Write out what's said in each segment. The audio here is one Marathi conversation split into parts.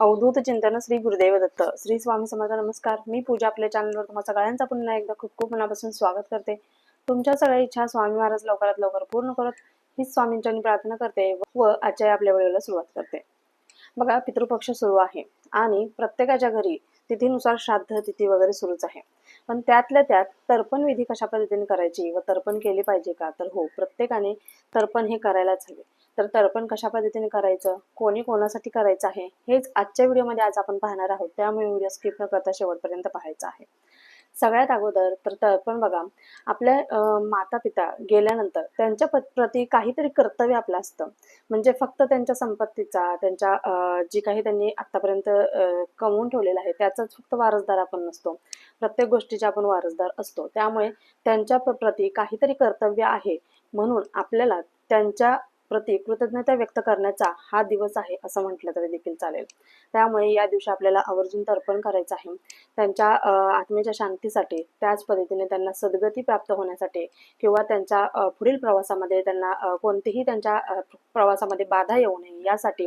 अवधूत चिंतन श्री गुरुदेव दत्त. श्री स्वामी समर्थ नमस्कार. मी पूजा आपल्या चॅनलवर तुम्हा सगळ्यांचा पुन्हा एकदा खूप खूप मनापासून स्वागत करते. तुमच्या सगळ्या इच्छा स्वामी महाराज लवकरात लवकर पूर्ण करत हीच स्वामींच्या प्रार्थना करते व आजच्या आपल्या वेळेला सुरुवात करते. बघा पितृपक्ष सुरू आहे आणि प्रत्येकाच्या घरी तिथीनुसार श्राद्ध तिथी वगैरे सुरूच आहे. पण त्यातल्या त्यात तर्पण विधी कशा पद्धतीने करायची व तर्पण केली पाहिजे का? तर हो प्रत्येकाने तर्पण हे करायलाच हवे. तर तर्पण कशा पद्धतीने करायचं? कोणी कोणासाठी करायचं आहे? हेच आजच्या व्हिडिओमध्ये आज आपण पाहणार आहोत. त्यामुळे व्हिडिओ स्किप न करता शेवटपर्यंत पाहायचा आहे. सगळ्यात अगोदर तर तर्पण बघा. आपल्या माता पिता गेल्यानंतर त्यांच्या प्रती काहीतरी कर्तव्य आपलं असतं. म्हणजे फक्त त्यांच्या संपत्तीचा त्यांच्या जी काही त्यांनी आतापर्यंत कमवून ठेवलेलं आहे त्याचाच फक्त वारसदार आपण नसतो. प्रत्येक गोष्टीचे आपण वारसदार असतो. त्यामुळे त्यांच्या प्रति प्रती काहीतरी कर्तव्य आहे. म्हणून आपल्याला त्यांच्या प्रती कृतज्ञता व्यक्त करण्याचा हा दिवस आहे असं म्हटलं तरी देखील चालेल. त्यामुळे या दिवशी आपल्याला आवर्जून तर्पण करायचं आहे. त्यांच्या आत्म्याच्या आत्मेच्या शांतीसाठी त्याच पद्धतीने त्यांना सद्गती प्राप्त होण्यासाठी किंवा त्यांच्या पुढील प्रवासामध्ये त्यांना कोणतीही त्यांच्या प्रवासामध्ये बाधा येऊ नये यासाठी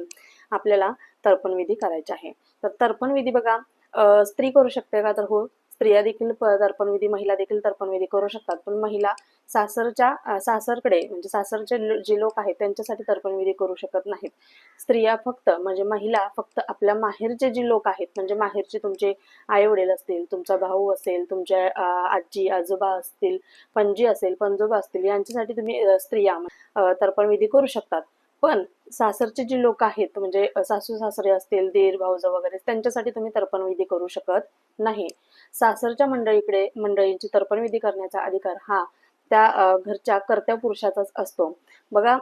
आपल्याला तर्पण विधी आहे. तर तर्पणविधी बघा स्त्री करू शकते का? तर हो स्त्रिया देखील प- महिला देखील तर्पणविधी करू शकतात. पण महिला सासरच्या सासरकडे म्हणजे सासरचे जे लोक आहेत त्यांच्यासाठी तर्पणविधी करू शकत नाहीत. स्त्रिया फक्त म्हणजे महिला फक्त आपल्या माहेरचे जे लोक आहेत म्हणजे माहेरचे तुमचे आई वडील असतील तुमचा भाऊ असेल तुमच्या आजी आजोबा असतील पणजी असेल पणजोबा असतील यांच्यासाठी तुम्ही स्त्रिया तर्पणविधी करू शकतात. पण सासरचे जे लोक आहेत म्हणजे सासू सासरे असतील देर भाऊज वगैरे त्यांच्यासाठी तुम्ही तर्पणविधी करू शकत नाही. सासरच्या मंडळीकडे मंडळींची तर्पणविधी करण्याचा अधिकार हा त्या घरच्या कर्त्या पुरुषाचाच असतो. बघा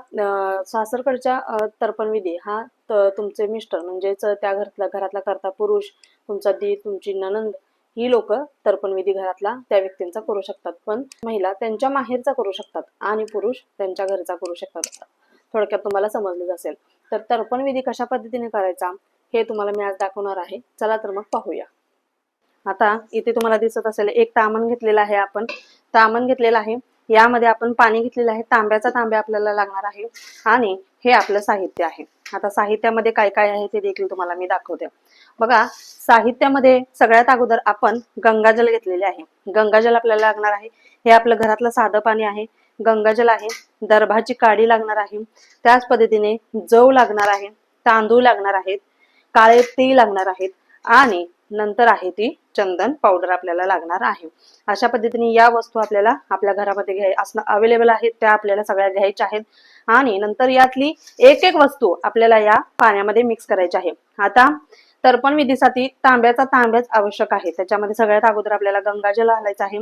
सासरकडच्या तर्पणविधी हा त- तुमचे मिस्टर म्हणजेच त्या घरातला घरातला कर्ता पुरुष तुमचा दी तुमची ननंद ही लोक तर्पणविधी घरातला त्या व्यक्तींचा करू शकतात. पण महिला त्यांच्या माहेरचा करू शकतात आणि पुरुष त्यांच्या घरचा करू शकतात. थोडक्यात तुम्हाला समजलंच असेल. तर तर्पण विधी कशा पद्धतीने करायचा हे तुम्हाला मी आज दाखवणार आहे. चला तर मग पाहूया. आता इथे तुम्हाला दिसत असेल एक तामण घेतलेला आहे आपण. तामण घेतलेला आहे. यामध्ये आपण पाणी घेतलेलं आहे. तांब्याचा तांब्या आपल्याला लागणार आहे. आणि हे आपलं साहित्य आहे. आता साहित्यामध्ये काय काय आहे ते देखील तुम्हाला मी दाखवते. बघा साहित्यामध्ये सगळ्यात अगोदर आपण गंगाजल घेतलेले आहे. गंगाजल आपल्याला लागणार आहे. हे आपलं घरातलं साधं पाणी आहे. गंगाजल आहे. दर्भाची काडी लागणार आहे. त्याच पद्धतीने जव लागणार आहे. तांदूळ लागणार आहेत. काळे तेल लागणार आहेत. आणि नंतर आहे ती चंदन पावडर आपल्याला लागणार आहे. अशा पद्धतीने या वस्तू आपल्याला आपल्या घरामध्ये घ्याय असणं अवेलेबल आहेत त्या आपल्याला सगळ्या घ्यायच्या आहेत. आणि नंतर यातली एक एक वस्तू आपल्याला या पाण्यामध्ये मिक्स करायची आहे. आता तर्पण विधीसाठी तांब्याचा तांब्याच आवश्यक आहे. त्याच्यामध्ये सगळ्यात अगोदर आपल्याला गंगाजल घालायचं आहे.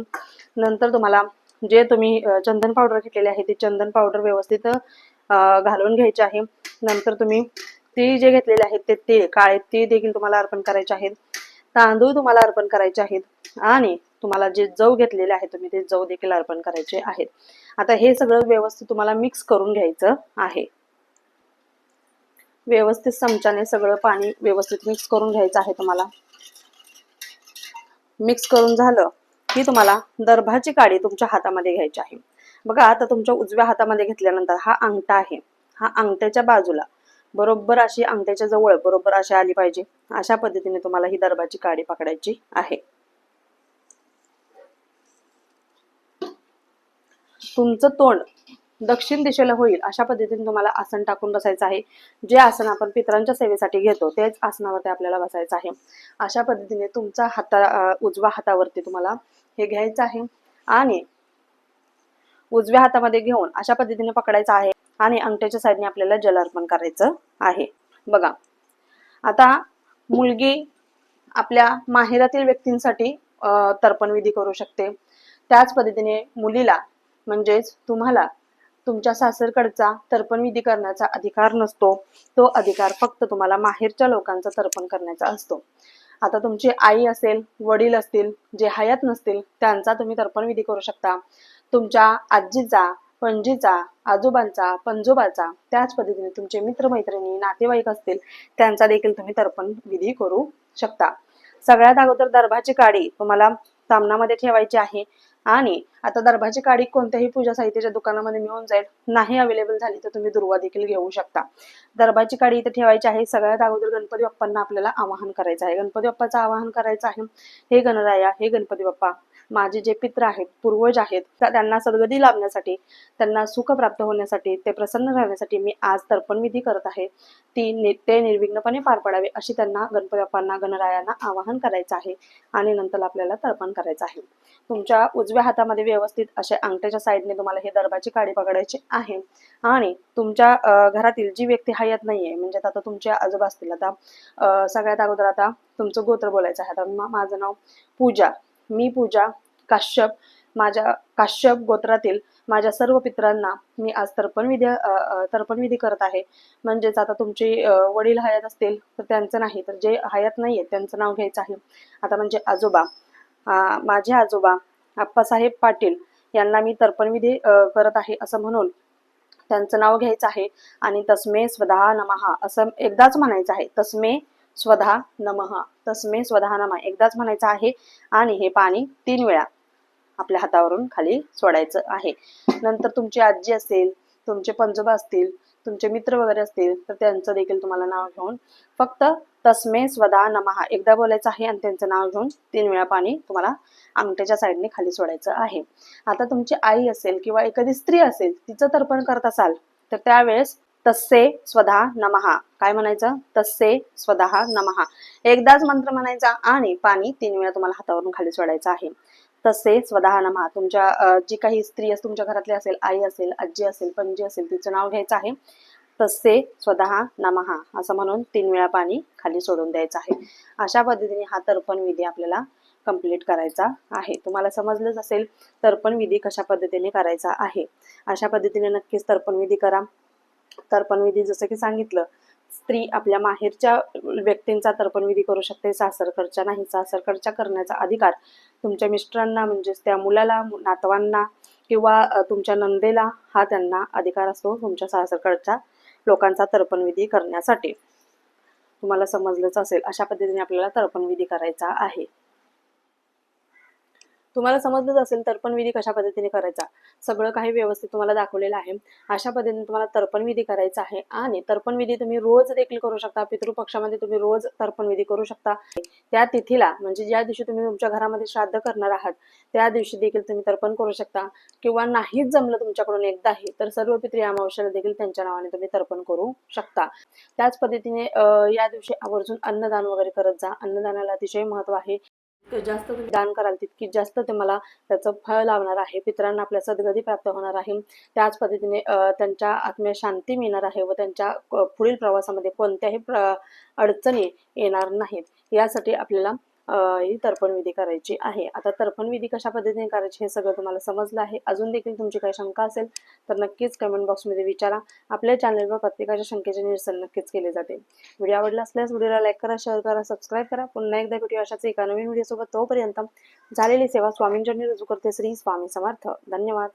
नंतर तुम्हाला जे तुम्ही चंदन पावडर घेतलेले आहे ते चंदन पावडर व्यवस्थित घालून घ्यायचे आहे. नंतर तुम्ही ती जे घेतलेले आहेत ते तीळ काळे तीळ देखील तुम्हाला अर्पण करायचे आहेत. तांदूळ तुम्हाला अर्पण करायचे आहेत आणि तुम्हाला जे जव घेतलेले आहे तुम्ही ते जव देखील अर्पण करायचे आहेत. आता हे सगळं व्यवस्थित तुम्हाला मिक्स करून घ्यायचं आहे. व्यवस्थित चमच्याने सगळं पाणी व्यवस्थित मिक्स करून घ्यायचं आहे तुम्हाला. मिक्स करून झालं की तुम्हाला दर्भाची काडी तुमच्या हातामध्ये घ्यायची आहे. बघा आता तुमच्या उजव्या हातामध्ये घेतल्यानंतर हा अंगठा आहे. हा अंगठ्याच्या बाजूला बरोबर अशी अंगठ्याच्या जवळ बरोबर अशी आली पाहिजे. अशा पद्धतीने तुम्हाला ही दरबाची काडी पकडायची आहे. तुमचं तोंड दक्षिण दिशेला होईल अशा पद्धतीने तुम्हाला आसन टाकून बसायचं आहे. जे आसन आपण पितरांच्या सेवेसाठी घेतो तेच आसनावरती आपल्याला बसायचं आहे. अशा पद्धतीने तुमचा हाता उजव्या हातावरती तुम्हाला हे घ्यायचं आहे. आणि उजव्या हातामध्ये घेऊन अशा पद्धतीने पकडायचं आहे. आणि अंगठ्याच्या साईडने आपल्याला जल अर्पण करायचं आहे. बघा. आता मुलगी आपल्या माहेरातील व्यक्तींसाठी तर्पणविधी तर्पण विधी करू शकते. त्याच पद्धतीने मुलीला म्हणजेच तुम्हाला तुमच्या सासरकडचा तर्पण विधी करण्याचा अधिकार नसतो. तो अधिकार फक्त तुम्हाला माहेरच्या लोकांचा तर्पण करण्याचा असतो. आता तुमची आई असेल वडील असतील जे हयात नसतील त्यांचा तुम्ही तर्पण विधी करू शकता. तुमच्या आजीचा पणजीचा आजोबांचा पणजोबाचा त्याच पद्धतीने तुमचे मित्रमैत्रिणी नातेवाईक असतील त्यांचा देखील तुम्ही तर्पण विधी करू शकता. सगळ्यात अगोदर दर्भाची काडी तुम्हाला सामनामध्ये ठेवायची आहे. आणि आता दर्भाची काडी कोणत्याही पूजा साहित्याच्या दुकानामध्ये मिळून जाईल नाही अवेलेबल झाली तर तुम्ही दुर्वा देखील घेऊ शकता. दर्भाची काडी इथे ठेवायची आहे. सगळ्यात अगोदर गणपती बाप्पांना आपल्याला आवाहन करायचं आहे. गणपती बाप्पाचं आवाहन करायचं आहे. हे गणराया हे गणपती बाप्पा माझे जे पित्र आहेत पूर्वज आहेत त्या- त्यांना सद्गती लाभण्यासाठी त्यांना सुख प्राप्त होण्यासाठी ते प्रसन्न राहण्यासाठी मी आज तर्पण विधी करत आहे. ती नि- ते निर्विघ्नपणे पार पडावे अशी त्यांना गणपती बाप्पांना गणरायांना आवाहन करायचं आहे आणि नंतर आपल्याला तर्पण करायचं आहे. तुमच्या उजव्या हातामध्ये व्यवस्थित असे अंगठ्याच्या साईडने तुम्हाला हे दरबाची काडी पकडायची आहे आणि तुमच्या घरातील जी व्यक्ती हयात नाहीये म्हणजे आता तुमच्या आजोबा असतील आता सगळ्यात अगोदर आता तुमचं गोत्र बोलायचं आहे. आता माझं नाव पूजा. मी पूजा काश्यप माझ्या काश्यप गोत्रातील माझ्या सर्व पित्रांना मी आज तर्पणविधी तर्पणविधी करत आहे. म्हणजेच आता तुमचे वडील हयात असतील तर त्यांचं नाही तर जे हयात नाही आहेत त्यांचं नाव घ्यायचं आहे. आता म्हणजे आजोबा माझे आजोबा आप्पासाहेब पाटील यांना मी तर्पणविधी करत आहे असं म्हणून त्यांचं नाव घ्यायचं आहे. आणि तस्मे स्वधा नमहा असं एकदाच म्हणायचं आहे. तस्मे स्वधा नमः. तस्मे स्वधा नमः. एकदाच म्हणायचं आहे आणि हे पाणी तीन वेळा आपल्या हातावरून खाली सोडायचं आहे. नंतर तुमची आजी असेल तुमचे पंजोबा असतील तुमचे मित्र वगैरे असतील तर त्यांचं देखील तुम्हाला नाव घेऊन फक्त तस्मे स्वदा नमहा एकदा बोलायचं आहे आणि त्यांचं नाव घेऊन तीन वेळा पाणी तुम्हाला अंगठ्याच्या साईडने खाली सोडायचं आहे. आता तुमची आई असेल किंवा एखादी स्त्री असेल तिचं तर्पण करत असाल तर त्यावेळेस तस्से स्वधा नमहा. काय म्हणायचं? तस्से स्वधा नमहा. एकदाच मंत्र म्हणायचा आणि पाणी तीन वेळा तुम्हाला हातावरून खाली सोडायचं आहे. तसे स्वतः नमहा. तुमच्या जी काही स्त्री तुमच्या घरातली असेल आई असेल आजी असेल पणजी असेल तिचं नाव घ्यायचं आहे. तसे स्वतः नमहा. असं म्हणून तीन वेळा पाणी खाली सोडून द्यायचं आहे. अशा पद्धतीने हा तर्पण विधी आपल्याला कंप्लीट करायचा आहे. तुम्हाला समजलंच असेल तर्पण विधी कशा पद्धतीने करायचा आहे. अशा पद्धतीने नक्कीच तर्पण विधी करा. तर्पणविधी जसं की सांगितलं स्त्री आपल्या माहेरच्या व्यक्तींचा तर्पणविधी करू शकते सासरकडच्या नाही सासरकडच्या करण्याचा अधिकार तुमच्या मिस्टरांना म्हणजेच त्या मुलाला नातवांना किंवा तुमच्या नंदेला हा त्यांना अधिकार असतो तुमच्या सासरकडच्या लोकांचा तर्पणविधी करण्यासाठी. तुम्हाला समजलंच असेल अशा पद्धतीने आपल्याला तर्पणविधी करायचा आहे. तुम्हाला समजलंच असेल तर्पणविधी कशा पद्धतीने करायचा. सगळं काही व्यवस्थित तुम्हाला दाखवलेलं आहे. अशा पद्धतीने तुम्हाला तर्पणविधी करायचा आहे आणि तर्पणविधी तुम्ही रोज देखील करू शकता. पितृपक्षामध्ये तुम्ही रोज तर्पणविधी करू शकता. त्या तिथीला म्हणजे ज्या दिवशी तुम्ही तुमच्या घरामध्ये श्राद्ध करणार आहात त्या दिवशी देखील तुम्ही तर्पण करू शकता. किंवा नाहीच जमलं तुमच्याकडून एकदाही तर सर्व पित्री अमावस्याला देखील त्यांच्या नावाने तुम्ही तर्पण करू शकता. त्याच पद्धतीने या दिवशी आवर्जून अन्नदान वगैरे करत जा. अन्नदानाला अतिशय महत्त्व आहे. जास्त तुम्ही दान कराल तितकी जास्त तुम्हाला त्याचं फळ लावणार आहे. पितरांना आपल्या सद्गती प्राप्त होणार आहे. त्याच पद्धतीने त्यांच्या आत्म्या शांती मिळणार आहे व त्यांच्या पुढील प्रवासामध्ये कोणत्याही प्र अडचणी येणार नाहीत. यासाठी आपल्याला ही तर्पण विधी करायची आहे. आता तर्पण विधी कशा पद्धतीने करायची हे सगळं तुम्हाला समजलं आहे. अजून देखील तुमची काही शंका असेल तर नक्कीच कमेंट बॉक्समध्ये विचारा. आपल्या चॅनलवर प्रत्येकाच्या शंकेचे निरसन नक्कीच केले जाते. व्हिडिओ आवडला असल्यास व्हिडिओला लाईक करा शेअर करा सबस्क्राईब करा. पुन्हा एकदा भेटूया अशाच एका नवीन व्हिडिओसोबत. तोपर्यंत झालेली सेवा स्वामींच्या रुजू करते. श्री स्वामी समर्थ. धन्यवाद.